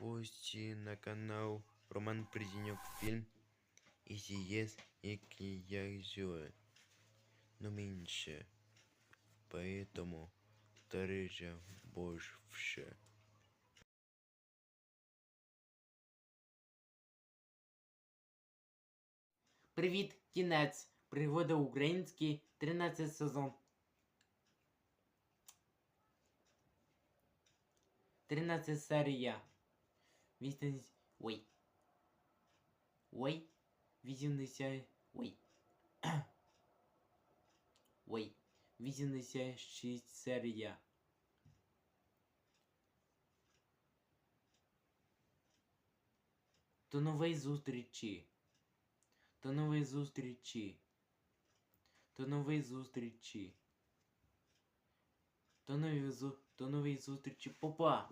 гості на канал Роман Фільм. І є, який я зює. Но меньше. Поэтому дорожа больше. Привіт, кінець. Пригода українські, 13 сезон. 13 серія. 80... Ой. Ой. 80... Ой. Ой. 86 серія. До нової зустрічі. До нової зустрічі. До нової зустрічі. До нової зу... До нової зустрічі. Попа.